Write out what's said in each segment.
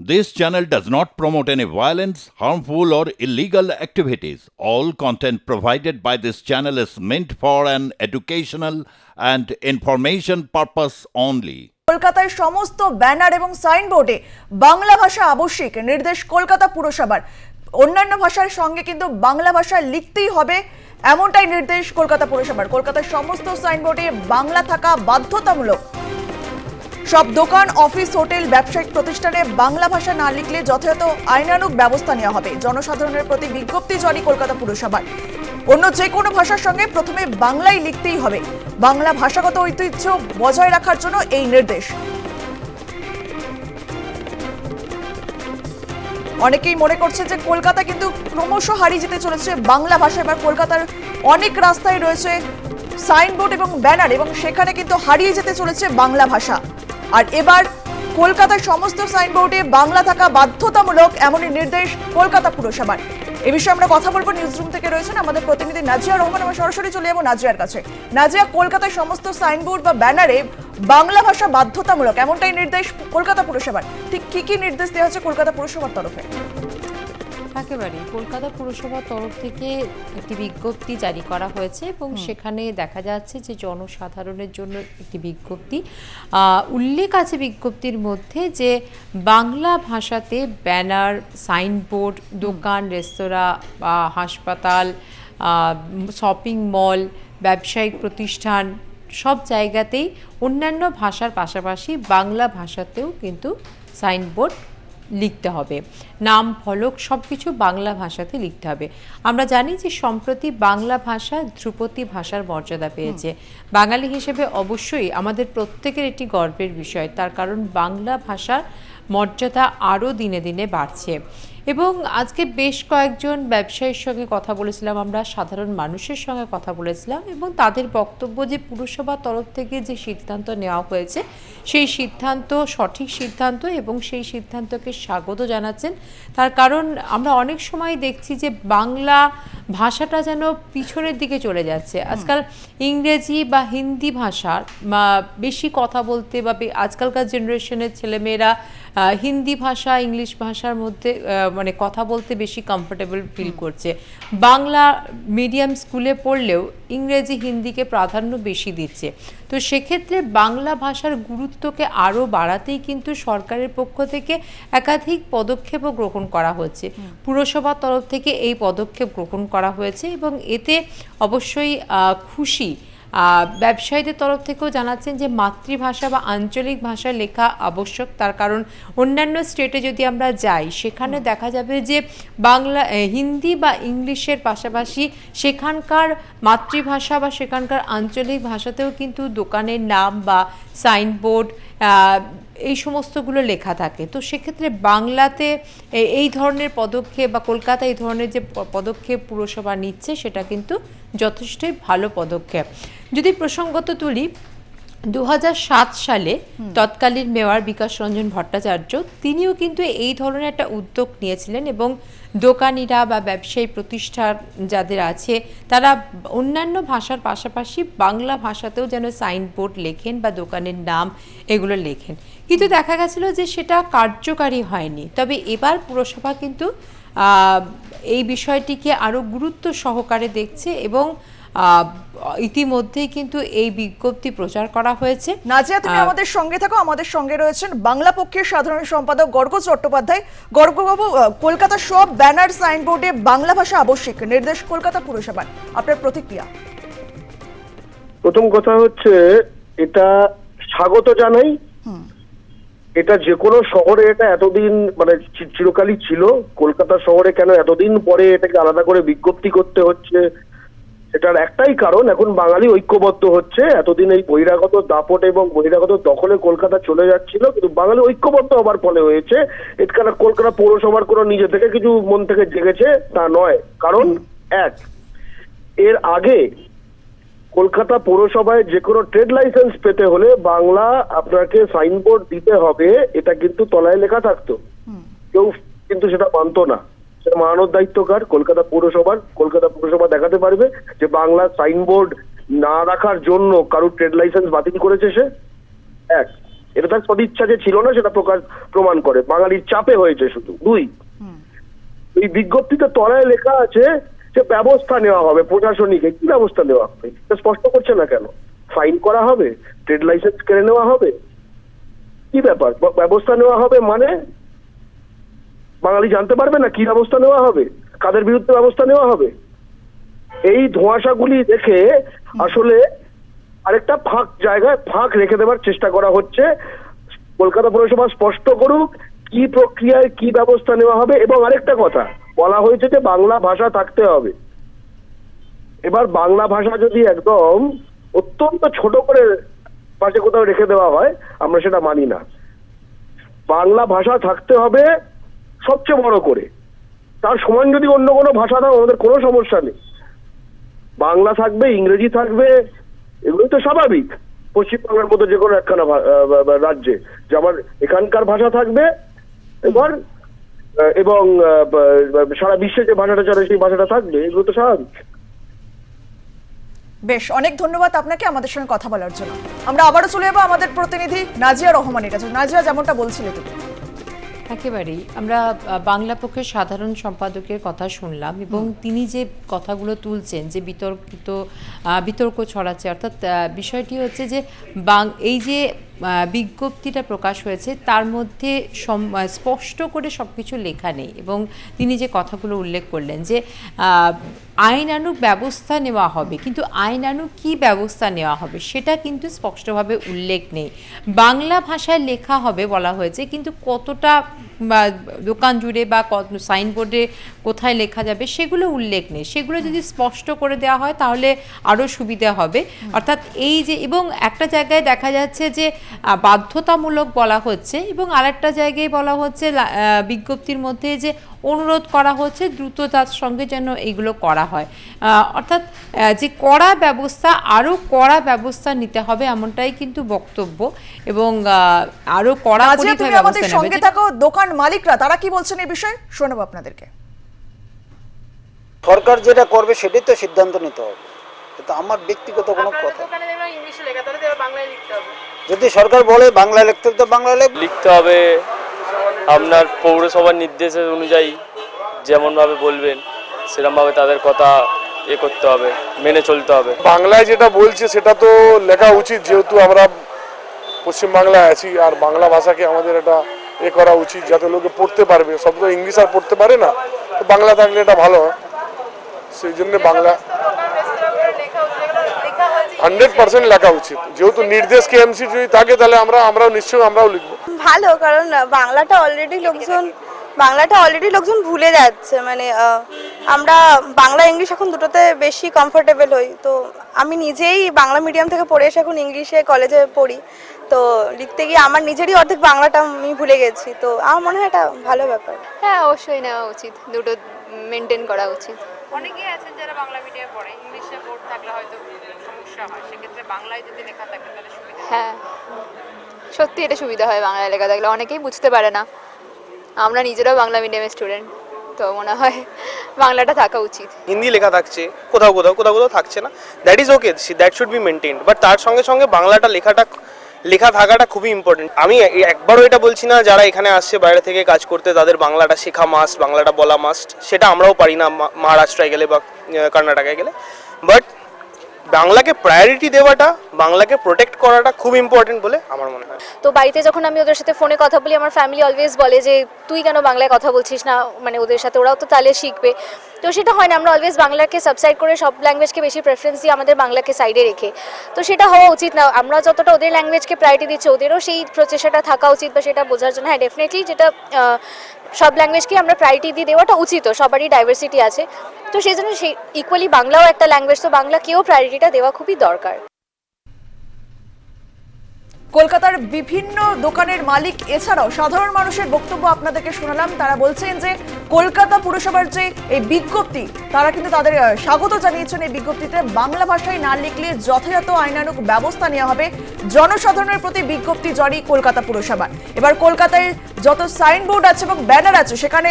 This channel does not promote any violence, harmful, or illegal activities. All content provided by this channel is meant for an educational and information purpose only. কলকাতায় সমস্ত banner এবং সাইনবোর্ডে বাংলা ভাষা আবশ্যিক নির্দেশ কলকাতা পুরসভার অন্যান্য ভাষার সঙ্গে কিন্তু বাংলা ভাষা লিখতেই হবে এমনটাই নির্দেশ কলকাতা পুরসভার কলকাতার সমস্ত সাইনবোর্ডে বাংলা থাকা বাধ্যতামূলক সব দোকান, অফিস, হোটেল, ব্যবসায়িক প্রতিষ্ঠানে বাংলা ভাষা না লিখলে যথাযথ আইনানুগ ব্যবস্থা নেওয়া হবে। জনসাধারণের প্রতি বিজ্ঞপ্তি জারি কলকাতা পুরসভার অন্য যে কোনো ভাষার সঙ্গে প্রথমে বাংলাই লিখতেই হবে। বাংলা ভাষাগত ঐতিহ্য বজায় রাখার জন্য এই নির্দেশ। অনেকেই মনে করছে যে কলকাতা কিন্তু ক্রমশ হারিয়ে যেতে চলেছে বাংলা ভাষা। এবার কলকাতার অনেক রাস্তায় রয়েছে সাইনবোর্ড এবং ব্যানার এবং সেখানে কিন্তু হারিয়ে যেতে চলেছে বাংলা ভাষা। আর এবার কলকাতার সমস্ত সাইনবোর্ডে বাংলা থাকা বাধ্যতামূলক এমনই নির্দেশ কলকাতা পুরসভার। এ বিষয়ে আমরা কথা বলব নিউজরুম থেকে রয়েছেন আমাদের প্রতিনিধি নাজিয়া রহমান। আমরা সরাসরি চলে যাব নাজিয়ার কাছে। নাজিয়া, কলকাতার সমস্ত সাইনবোর্ড বা ব্যানারে বাংলা ভাষা বাধ্যতামূলক এমনটাই নির্দেশ কলকাতা পুরসভার। ঠিক কি কি নির্দেশ দেওয়া হচ্ছে কলকাতা পুরসভার তরফে? একেবারে কলকাতা পুরসভার তরফ থেকে একটি বিজ্ঞপ্তি জারি করা হয়েছে এবং সেখানে দেখা যাচ্ছে যে জনসাধারণের জন্য একটি বিজ্ঞপ্তি উল্লেখ আছে বিজ্ঞপ্তির মধ্যে যে বাংলা ভাষাতে ব্যানার সাইনবোর্ড দোকান রেস্তোরাঁ বা হাসপাতাল শপিং মল ব্যবসায়িক প্রতিষ্ঠান সব জায়গাতেই অন্যান্য ভাষার পাশাপাশি বাংলা ভাষাতেও কিন্তু সাইনবোর্ড লিখতে হবে। নাম ফলক সব কিছু বাংলা ভাষাতে লিখতে হবে। আমরা জানি যে সম্প্রতি বাংলা ভাষা ধ্রুপদী ভাষার মর্যাদা পেয়েছে। বাঙালি হিসেবে অবশ্যই আমাদের প্রত্যেকের এটি গর্বের বিষয়। তার কারণ বাংলা ভাষার মর্যাদা আরও দিনে দিনে বাড়ছে। এবং আজকে বেশ কয়েকজন ব্যবসায়ীর সঙ্গে কথা বলেছিলাম আমরা সাধারণ মানুষের সঙ্গে কথা বলেছিলাম এবং তাদের বক্তব্য যে পুরসভার তরফ থেকে যে সিদ্ধান্ত নেওয়া হয়েছে সেই সিদ্ধান্ত সঠিক সিদ্ধান্ত এবং সেই সিদ্ধান্তকে স্বাগত জানাচ্ছেন। তার কারণ আমরা অনেক সময় দেখছি যে বাংলা ভাষাটা যেন পিছনের দিকে চলে যাচ্ছে। আজকাল ইংরেজি বা হিন্দি ভাষার বেশি কথা বলতে বা আজকালকার জেনারেশনের ছেলেমেয়েরা হিন্দি ভাষা ইংলিশ ভাষার মধ্যে মানে কথা বলতে বেশি কমফোর্টেবল ফিল করছে। বাংলা মিডিয়াম স্কুলে পড়লেও ইংরেজি, হিন্দিকে প্রাধান্য বেশি দিচ্ছে। তো সেক্ষেত্রে বাংলা ভাষার গুরুত্বকে আরও বাড়াতেই কিন্তু সরকারের পক্ষ থেকে একাধিক পদক্ষেপও গ্রহণ করা হচ্ছে। পুরসভার তরফ থেকে এই পদক্ষেপ গ্রহণ করা হয়েছে এবং এতে অবশ্যই খুশি ব্যবসায়ীদের তরফ থেকেও জানাচ্ছেন যে মাতৃভাষা বা আঞ্চলিক ভাষা লেখা আবশ্যক তার কারণ অন্যান্য স্টেটে যদি আমরা যাই সেখানে দেখা যাবে যে বাংলা হিন্দি বা ইংলিশের পাশাপাশি সেখানকার মাতৃভাষা বা সেখানকার আঞ্চলিক ভাষাতেও কিন্তু দোকানের নাম বা সাইনবোর্ড এই সমস্তগুলো লেখা থাকে। তো সেক্ষেত্রে বাংলাতে এই ধরনের পদক্ষেপ বা কলকাতা এই ধরনের যে পদক্ষেপ পুরসভা নিচ্ছে সেটা কিন্তু যথেষ্টই ভালো পদক্ষেপ। যদি প্রসঙ্গত তুলি দু হাজার সাত সালে তৎকালীন মেয়র বিকাশ রঞ্জন ভট্টাচার্য তিনিও কিন্তু এই ধরনের একটা উদ্যোগ নিয়েছিলেন এবং দোকানিরা বা ব্যবসায়ী প্রতিষ্ঠান যাদের আছে তারা অন্যান্য ভাষার পাশাপাশি বাংলা ভাষাতেও যেন সাইনবোর্ড লেখেন বা দোকানের নাম এগুলো লেখেন। কিন্তু দেখা গেছিল যে সেটা কার্যকারী হয়নি। তবে এবার পুরসভা কিন্তু আহ, এই বিষয়টিকে আরও গুরুত্ব সহকারে দেখছে এবং আহ, ইতিমধ্যেই কিন্তু এই বিজ্ঞপ্তি প্রচার করা হয়েছে। নাজিয়া তুমি আমাদের সঙ্গে থাকো। আমাদের সঙ্গে রয়েছেন বাংলা পক্ষের সাধারণ সম্পাদক গর্গ চট্টোপাধ্যায়। গর্গবাবু কলকাতা সব ব্যানার সাইনবোর্ডে বাংলা ভাষা আবশ্যিক নির্দেশ কলকাতা পুরসভার। আপনার প্রতিক্রিয়া? প্রথম কথা হচ্ছে এটা স্বাগত জানাই। এটা যে কোনো শহরে এটা এতদিন মানে চিরকালই ছিল। কলকাতা শহরে কেন এতদিন পরে এটাকে আলাদা করে বিজ্ঞপ্তি করতে হচ্ছে? সেটার একটাই কারণ, এখন বাঙালি ঐক্যবদ্ধ হচ্ছে। এতদিন এই বহিরাগত দাপট এবং বহিরাগত দখলে কলকাতা চলে যাচ্ছিল, কিন্তু বাঙালি ঐক্যবদ্ধ হবার ফলে হয়েছে। এখানে কলকাতা পৌরসভার কোনো নিজে থেকে কিছু মন থেকে জেগেছে, তা নয়। কারণ, এক, এর আগে কলকাতা পৌরসভায় যে কোনো ট্রেড লাইসেন্স পেতে হলে বাংলা আপনাকে সাইনবোর্ড দিতে হবে এটা কিন্তু তলায় লেখা থাকতো। কেউ কিন্তু সেটা মানতো না। সেটা মানানোর দায়িত্ব কার? কলকাতা পৌরসভার। কলকাতা পৌরসভা দেখাতে পারবে যে বাংলা সাইনবোর্ড না রাখার জন্য কারোর ট্রেড লাইসেন্স বাতিল করেছে সে। এক। এটা তার সদিচ্ছা যে ছিল না সেটা প্রকাশ প্রমাণ করে। বাঙালির চাপে হয়েছে শুধু। দুই। এই বিজ্ঞপ্তিতে তলায় লেখা আছে যে ব্যবস্থা নেওয়া হবে, প্রশাসনিক, কি ব্যবস্থা নেওয়া হবে? স্পষ্ট করছে না কেন? ফাইন করা হবে? ট্রেড লাইসেন্স কেড়ে নেওয়া হবে? কি ব্যাপার? ব্যবস্থা নেওয়া হবে মানে? বাঙালি জানতে পারবে না কি ব্যবস্থা নেওয়া হবে? কাদের বিরুদ্ধে ব্যবস্থা নেওয়া হবে? এই ধোঁয়াশাগুলি দেখে আসলে আরেকটা ফাঁক জায়গায় ফাঁক রেখে দেওয়ার চেষ্টা করা হচ্ছে। কলকাতা পৌরসভা স্পষ্ট করুক কি প্রক্রিয়ায় কি ব্যবস্থা নেওয়া হবে। এবং আরেকটা কথা বলা হয়েছে যে বাংলা ভাষা থাকতে হবে। এবার বাংলা ভাষা যদি একদম অত্যন্ত ছোট করে পাশে কোথাও রেখে দেওয়া হয়, আমরা সেটা মানি না। বাংলা ভাষা থাকতে হবে সবচেয়ে বড় করে। তার সমান যদি অন্য কোনো ভাষা দাও, আমাদের কোনো সমস্যা নেই। বাংলা থাকবে, ইংরেজি থাকবে এগুলোই তো স্বাভাবিক। পশ্চিমবাংলার মতো যে কোনো একখানা রাজ্যে। যে আমার এখানকার ভাষা থাকবে, এবার এবং সারা বিশ্বে যে ভাষাটা চলে সেই ভাষাটা থাকবে এগুলো তো স্বাভাবিক। বেশ অনেক ধন্যবাদ আপনাকে আমাদের সঙ্গে কথা বলার জন্য। আমরা আবারও চলে যাব আমাদের প্রতিনিধি নাজিয়া রহমানের কাছে। নাজিয়া যেমনটা বলছিলে তুমি। একেবারেই। আমরা বাংলা পক্ষের সাধারণ সম্পাদকের কথা শুনলাম এবং তিনি যে কথাগুলো তুলছেন যে বিতর্কিত আহ, বিতর্ক ছড়াচ্ছে অর্থাৎ আহ, বিষয়টি হচ্ছে যে বাং এই যে বিজ্ঞপ্তিটা প্রকাশ হয়েছে, তার মধ্যে স্পষ্ট করে সব কিছু লেখা নেই এবং তিনি যে কথাগুলো উল্লেখ করলেন যে আইনানুক ব্যবস্থা নেওয়া হবে, কিন্তু আইনানুক কি ব্যবস্থা নেওয়া হবে সেটা কিন্তু স্পষ্টভাবে উল্লেখ নেই। বাংলা ভাষায় লেখা হবে বলা হয়েছে, কিন্তু কতটা দোকান জুড়ে বা সাইনবোর্ডে কোথায় লেখা যাবে সেগুলো উল্লেখ নেই। সেগুলো যদি স্পষ্ট করে দেওয়া হয় তাহলে আরও সুবিধা হবে। অর্থাৎ এই যে এবং একটা জায়গায় দেখা যাচ্ছে যে বাধ্যতামূলক বলা হচ্ছে এবং আরেকটা জায়গায় বলা হচ্ছে বিজ্ঞপ্তির মধ্যে যে অনুরোধ করা হচ্ছে দ্রুততার সঙ্গে যেন এগুলো করা হয়। অর্থাৎ যে কড়া ব্যবস্থা আরও কড়া ব্যবস্থা নিতে হবে এমনটাই কিন্তু বক্তব্য এবং আরও কড়া আমাদের সঙ্গে থাকো দোকান মালিকরা তারা কি বলছেন এই বিষয়ে? শোনাবো আপনাদেরকে। সরকার যেটা করবে সেটাই তো সিদ্ধান্ত নিতে হবে। তো আমার ব্যক্তিগত কোনো কথা। যদি সরকার বলে বাংলা লিখতে হবে তো বাংলা লিখতে হবে আপনার পৌরসভার নির্দেশের অনুযায়ী যেমনভাবে বলবেন সেরকমভাবে তাদের কথা এ করতে হবে, মেনে চলতে হবে। বাংলায় যেটা বলছে, সেটা তো লেখা উচিত, যেহেতু আমরা পশ্চিমবাংলায় আছি, আর বাংলা ভাষাকে আমাদের এটা এ করা উচিত, যাতে লোকে পড়তে পারবে। সব তো ইংলিশ আর পড়তে পারে না, তো বাংলা থাকলে এটা ভালো সেই জন্য বাংলা হান্ড্রেড পার্সেন্ট লেখা উচিত। যেহেতু নির্দেশ কেএমসি যদি থাকে তাহলে আমরা আমরাও নিশ্চয়ই আমরাও লিখব। ভালো কারণ বাংলাটা অলরেডি লোকজন বাংলাটা অলরেডি লোকজন ভুলে যাচ্ছে। মানে আমরা বাংলা ইংলিশ এখন দুটোতে বেশি কমফোর্টেবল হই। তো আমি নিজেই বাংলা মিডিয়াম থেকে পড়ে এসে এখন ইংলিশে কলেজে পড়ি। তো লিখতে গিয়ে আমার নিজেরই অর্ধেক বাংলাটা আমি ভুলে গেছি। তো আমার মনে হয় এটা ভালো ব্যাপার। হ্যাঁ অবশ্যই নেওয়া উচিত। দুটো মেনটেন করা উচিত। অনেকেই আছেন যারা বাংলা মিডিয়াম পড়ে ইংলিশে বোর্ড থাকলে হয়তো সমস্যা হয় সেক্ষেত্রে বাংলায় যদি লেখা থাকে তাহলে সুবিধা হ্যাঁ। সত্যি এটা সুবিধা হয় বাংলা লেখা থাকলে। অনেকেই বুঝতে পারে না। আমরা নিজেরাও বাংলা মিডিয়ামের স্টুডেন্ট তো মনে হয় বাংলাটা থাকা উচিত। হিন্দি লেখা থাকছে কোথাও কোথাও কোথাও কোথাও থাকছে না। That is okay that should be maintained but তার সঙ্গে সঙ্গে বাংলাটা লেখাটা লেখা থাকাটা খুবই ইম্পর্টেন্ট আমি একবারও এটা বলছি না যারা এখানে আসছে বাইরে থেকে কাজ করতে তাদের বাংলাটা শেখা মাস্ট বাংলাটা বলা মাস্ট সেটা আমরাও পারি না মা- মহারাষ্ট্রায় গেলে বা কর্ণাটকায় গেলে। বাট বাংলাকে প্রায়োরিটি দেওয়াটা, বাংলাকে প্রোটেক্ট করাটা খুব ইম্পর্টেন্ট বলে আমার মনে হয়। তো বাড়িতে যখন আমি ওদের সাথে ফোনে কথা বলি, আমার ফ্যামিলি অলওয়েজ বলে যে, তুই কেন বাংলায় কথা বলছিস না? মানে ওদের সাথে ওরাও তো তাহলে শিখবে। তো সেটা হয় না, আমরা অলওয়েজ বাংলাকে সাবসাইড করে সব ল্যাঙ্গুয়েজকে বেশি প্রেফারেন্স দিই আমাদের বাংলাকে সাইডে রেখে। তো সেটা হওয়া উচিত না, আমরা যতটা ওদের ল্যাঙ্গুয়েজকে প্রায়োরিটি দিচ্ছি, ওদেরও সেই প্রচেষ্টাটা থাকা উচিত বা সেটা বোঝার জন্য। হ্যাঁ ডেফিনেটলি যেটা সব ল্যাঙ্গুয়েজকে আমরা প্রায়োরিটি দিয়ে দেওয়াটা উচিত সবারই ডাইভার্সিটি আছে। তো সেই জন্য সেই ইকুয়ালি বাংলাও একটা ল্যাঙ্গুয়েজ তো বাংলাকেও প্রায়োরিটিটা দেওয়া খুবই দরকার। কলকাতার বিভিন্ন দোকানের মালিক, এছাড়াও সাধারণ মানুষের বক্তব্য আপনাদেরকে শোনালাম। তারা বলছেন যে, কলকাতা পুরসভার যে এই বিজ্ঞপ্তি, তারা কিন্তু তাদের স্বাগত জানিয়েছেন এই বিজ্ঞপ্তিতে। বাংলা ভাষায় না লিখলে যথাযথ আইনানুক ব্যবস্থা নেওয়া হবে। জনসাধারণের প্রতি বিজ্ঞপ্তি জারি কলকাতা পুরসভার। এবার কলকাতায় যত সাইনবোর্ড আছে এবং ব্যানার আছে, সেখানে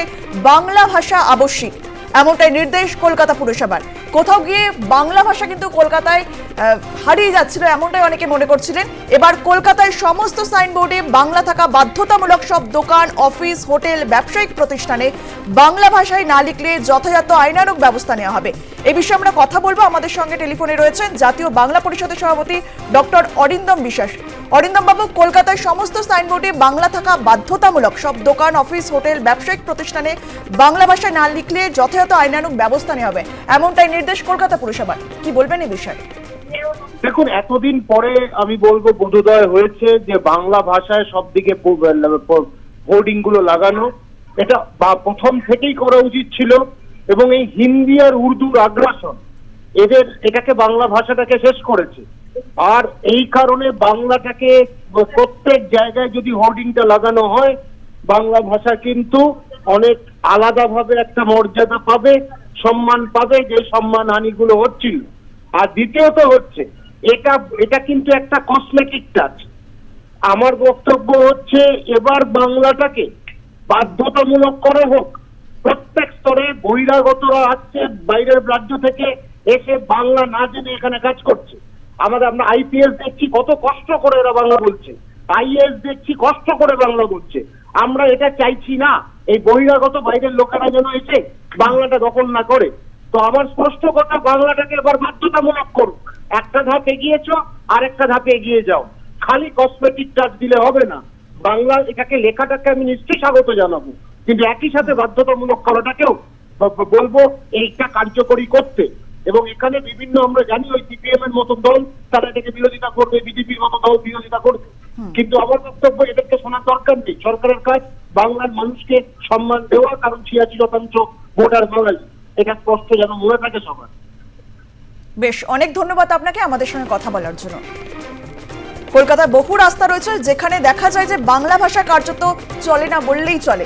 বাংলা ভাষা আবশ্যিক। এমনটাই নির্দেশ কলকাতা পুরসভার। কোথাও গিয়ে বাংলা ভাষা কিন্তু কলকাতায় হারিয়ে যাচ্ছিল এমনটাই অনেকে মনে করছিলেন। এবার কলকাতায় সমস্ত সাইনবোর্ডে বাংলা থাকা বাধ্যতামূলক সব দোকান, অফিস, হোটেল, ব্যবসায়িক প্রতিষ্ঠানে বাংলা ভাষায় না লিখলে যথাযথ আইনানুগ ব্যবস্থা নেওয়া হবে। এ বিষয়ে আমরা কথা বলব। আমাদের সঙ্গে টেলিফোনে রয়েছেন জাতীয় বাংলা পরিষদের সভাপতি ডক্টর অরিন্দম বিশ্বাস। অরিন্দম বাবু কলকাতায় সমস্ত সাইনবোর্ডে বাংলা থাকা বাধ্যতামূলক। সব দোকান, অফিস, হোটেল, ব্যবসায়িক প্রতিষ্ঠানে বাংলা ভাষায় না লিখলে যথাযথ আইনানুক ব্যবস্থা নেওয়া হবে। এমনটাই নির্দেশ কলকাতা পুরসভার। কি বলবেন এই বিষয়ে? দেখুন, এতদিন পরে আমি বলব, বোধোদয় হয়েছে যে বাংলা ভাষায় সব দিকে হোর্ডিংগুলো লাগানো। এটা বা, প্রথম থেকেই করা উচিত ছিল এবং এই হিন্দি আর উর্দুর আগ্রাসন এদের এটাকে বাংলা ভাষাটাকে শেষ করেছে। আর এই কারণে বাংলাটাকে প্রত্যেক জায়গায় যদি হোর্ডিংটা লাগানো হয়, বাংলা ভাষা কিন্তু অনেক আলাদাভাবে একটা মর্যাদা পাবে, সম্মান পাবে যে সম্মান হানিগুলো হচ্ছিল। আর দ্বিতীয়ত হচ্ছে, এটা এটা কিন্তু একটা কসমেটিক টাচ আমার বক্তব্য হচ্ছে, এবার বাংলাটাকে বাধ্যতামূলক করা হোক। প্রত্যেক স্তরে বহিরাগতরা আসছে, বাইরের রাজ্য থেকে এসে বাংলা না জেনে এখানে কাজ করছে। আমাদের আমরা আইপিএস দেখছি, কত কষ্ট করে এরা বাংলা বলছে। আইএস দেখছি, কষ্ট করে বাংলা বলছে। আমরা এটা চাইছি না, এই বহিরাগত বাইরের লোকেরা যেন এসে বাংলাটা দখল না করে। তো আমার স্পষ্ট কথা, বাংলাটাকে এবার বাধ্যতামূলক করুক। একটা ধাপ এগিয়েছো আর একটা ধাপে এগিয়ে যাও। খালি কসমেটিক টাচ দিলে হবে না। বাংলা, এটাকে লেখাটাকে আমি নিশ্চয়ই স্বাগত জানাব। কিন্তু একই সাথে বাধ্যতামূলক করাটাকেও বলব, এইটা কার্যকরী করতে। এবং এখানে বিভিন্ন আমরা জানি ওই সিপিএম এর মতো দল তারা এটাকে বিরোধিতা করবে বিজেপির মতো দল বিরোধিতা করবে। কিন্তু আমার বক্তব্য এটাকে শোনার দরকার নেই। সরকারের কাজ বাংলার মানুষকে সম্মান দেওয়া কারণ ছিয়াশি শতাংশ ভোটার বাঙালি। এটা স্পষ্ট যেন মনে থাকে সবার। বেশ অনেক ধন্যবাদ আপনাকে আমাদের সঙ্গে কথা বলার জন্য। কলকাতায় বহু রাস্তা রয়েছে যেখানে দেখা যায় যে বাংলা ভাষা কার্যত চলে না বললেই চলে।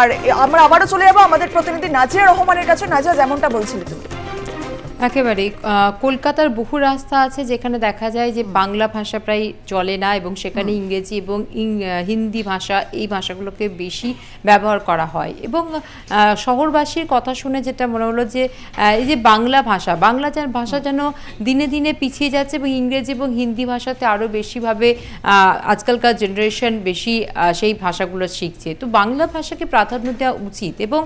আর আমরা আবারও চলে যাব আমাদের প্রতিনিধি নাজিয়া রহমানের কাছে। নাজিয়া যেমনটা বলছিলে তুমি। একেবারে কলকাতার বহু রাস্তা আছে যেখানে দেখা যায় যে বাংলা ভাষা প্রায় চলে না এবং সেখানে ইংরেজি এবং হিন্দি ভাষা এই ভাষাগুলোকে বেশি ব্যবহার করা হয়। এবং শহরবাসীর কথা শুনে যেটা মনে হলো যে এই যে বাংলা ভাষা বাংলা যেন ভাষা যেন দিনে দিনে পিছিয়ে যাচ্ছে এবং ইংরেজি এবং হিন্দি ভাষাতে আরও বেশিভাবে আজকালকার জেনারেশন বেশি সেই ভাষাগুলো শিখছে। তো বাংলা ভাষাকে প্রাধান্য দেওয়া উচিত এবং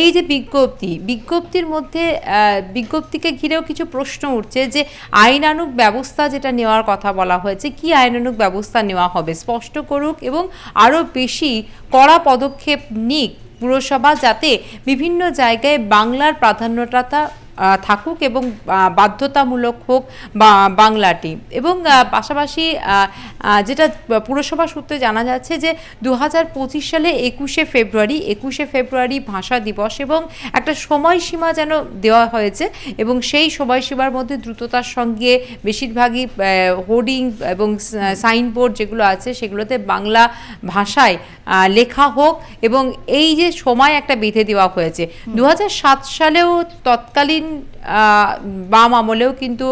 এই যে বিজ্ঞপ্তি বিজ্ঞপ্তির মধ্যে আহ, বিজ্ঞপ্তিকে ঘিরেও কিছু প্রশ্ন উঠছে যে আইনানুক ব্যবস্থা যেটা নেওয়ার কথা বলা হয়েছে কি আইনানুক ব্যবস্থা নেওয়া হবে? স্পষ্ট করুক এবং আরও বেশি কড়া পদক্ষেপ নিক পুরসভা যাতে বিভিন্ন জায়গায় বাংলার প্রাধান্যতা আহ, থাকুক এবং বাধ্যতামূলক হোক বা বাংলাটি এবং পাশাপাশি যেটা পুরসভা সূত্রে জানা যাচ্ছে যে দু হাজার পঁচিশ সালে একুশে ফেব্রুয়ারি একুশে ফেব্রুয়ারি ভাষা দিবস এবং একটা সময়সীমা যেন দেওয়া হয়েছে এবং সেই সময়সীমার মধ্যে দ্রুততার সঙ্গে বেশিরভাগই হোর্ডিং এবং সাইনবোর্ড যেগুলো আছে সেগুলোতে বাংলা ভাষায় লেখা হোক এবং এই যে সময় একটা বেঁধে দেওয়া হয়েছে। দু হাজার সাত সালেও তৎকালীন didn't বাম আমলেও কিন্তু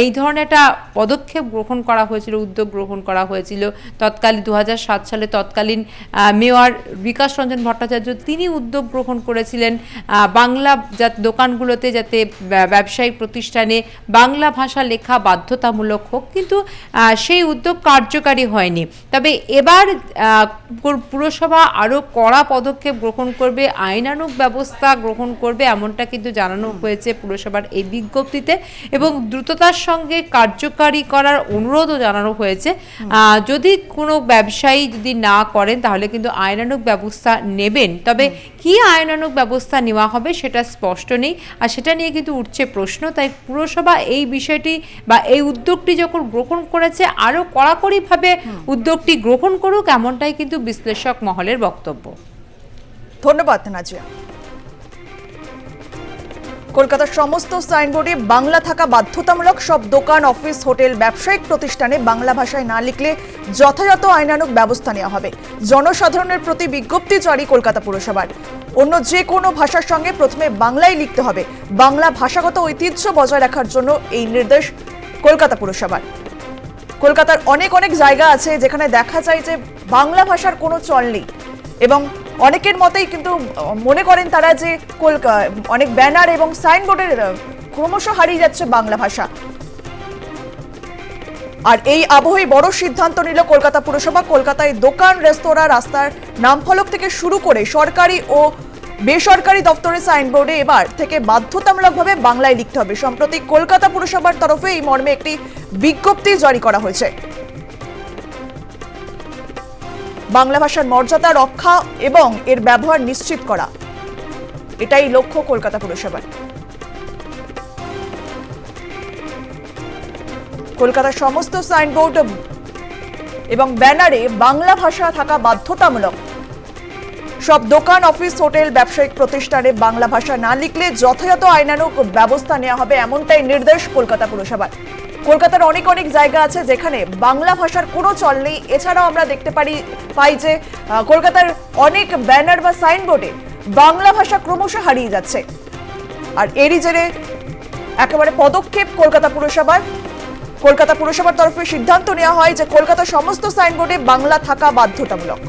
এই ধরনের একটা পদক্ষেপ গ্রহণ করা হয়েছিল উদ্যোগ গ্রহণ করা হয়েছিল। তৎকালীন দু হাজার সাত সালে তৎকালীন মেয়র বিকাশ রঞ্জন ভট্টাচার্য তিনি উদ্যোগ গ্রহণ করেছিলেন বাংলা যা দোকানগুলোতে যাতে ব্যবসায়িক প্রতিষ্ঠানে বাংলা ভাষা লেখা বাধ্যতামূলক হোক কিন্তু সেই উদ্যোগ কার্যকারী হয়নি। তবে এবার পুরসভা আরও কড়া পদক্ষেপ গ্রহণ করবে আইনানুগ ব্যবস্থা গ্রহণ করবে এমনটা কিন্তু জানানো হয়েছে পুরসভার এই বিজ্ঞপ্তিতে এবং দ্রুততার সঙ্গে কার্যকারী করার অনুরোধও জানানো হয়েছে। যদি কোনো ব্যবসায়ী যদি না করেন তাহলে কিন্তু আইনানুগ ব্যবস্থা নেবেন। তবে কি আইনানুগ ব্যবস্থা নেওয়া হবে সেটা স্পষ্ট নেই। আর সেটা নিয়ে কিন্তু উঠছে প্রশ্ন। তাই পুরসভা এই বিষয়টি বা এই উদ্যোগটি যখন গ্রহণ করেছে আরও কড়াকড়িভাবে উদ্যোগটি গ্রহণ করুক এমনটাই কিন্তু বিশ্লেষক মহলের বক্তব্য। ধন্যবাদ নাজিয়া কলকাতার সমস্ত সাইনবোর্ডে বাংলা থাকা বাধ্যতামূলক সব দোকান, অফিস, হোটেল, ব্যবসায়িক প্রতিষ্ঠানে বাংলা ভাষায় না লিখলে যথাযথ আইনানুক ব্যবস্থা নেওয়া হবে। জনসাধারণের প্রতি বিজ্ঞপ্তি জারি কলকাতা পুরসভার। অন্য যে কোনো ভাষার সঙ্গে প্রথমে বাংলায় লিখতে হবে। বাংলা ভাষাগত ঐতিহ্য বজায় রাখার জন্য এই নির্দেশ কলকাতা পুরসভার। কলকাতার অনেক অনেক জায়গা আছে যেখানে দেখা যায় যে বাংলা ভাষার কোনো চল নেই এবং অনেকের মতেই কিন্তু মনে করেন তারা যে অনেক ব্যানার এবং সাইনবোর্ডের ক্রমশ হারিয়ে যাচ্ছে বাংলা ভাষা। আর এই আবহে বড় সিদ্ধান্ত নিল কলকাতা পুরসভা। কলকাতায় দোকান, রেস্তোরাঁ রাস্তার নামফলক থেকে শুরু করে সরকারি ও বেসরকারি দপ্তরের সাইনবোর্ডে এবার থেকে বাধ্যতামূলকভাবে বাংলায় লিখতে হবে। সম্প্রতি কলকাতা পুরসভার তরফে এই মর্মে একটি বিজ্ঞপ্তি জারি করা হয়েছে। বাংলা ভাষার মর্যাদা, রক্ষা এবং এর ব্যবহার নিশ্চিত করা। এটাই লক্ষ্য কলকাতা পুরসভার। কলকাতার সমস্ত সাইনবোর্ড এবং ব্যানারে বাংলা ভাষা থাকা বাধ্যতামূলক। সব দোকান, অফিস, হোটেল, ব্যবসায়িক প্রতিষ্ঠানে বাংলা ভাষা না লিখলে যথাযথ আইনানুক ব্যবস্থা নেওয়া হবে এমনটাই নির্দেশ কলকাতা পুরসভার। কলকাতার অনেক অনেক জায়গা আছে যেখানে বাংলা ভাষার কোনো চল নেই। এছাড়াও আমরা দেখতে পারি, পাই যে কলকাতার অনেক ব্যানার বা সাইনবোর্ডে বাংলা ভাষা ক্রমশ হারিয়ে যাচ্ছে। আর এরই জেরে একেবারে পদক্ষেপ কলকাতা পুরসভার। কলকাতা পুরসভার তরফে সিদ্ধান্ত নেওয়া হয় যে কলকাতার সমস্ত সাইনবোর্ডে বাংলা থাকা বাধ্যতামূলক।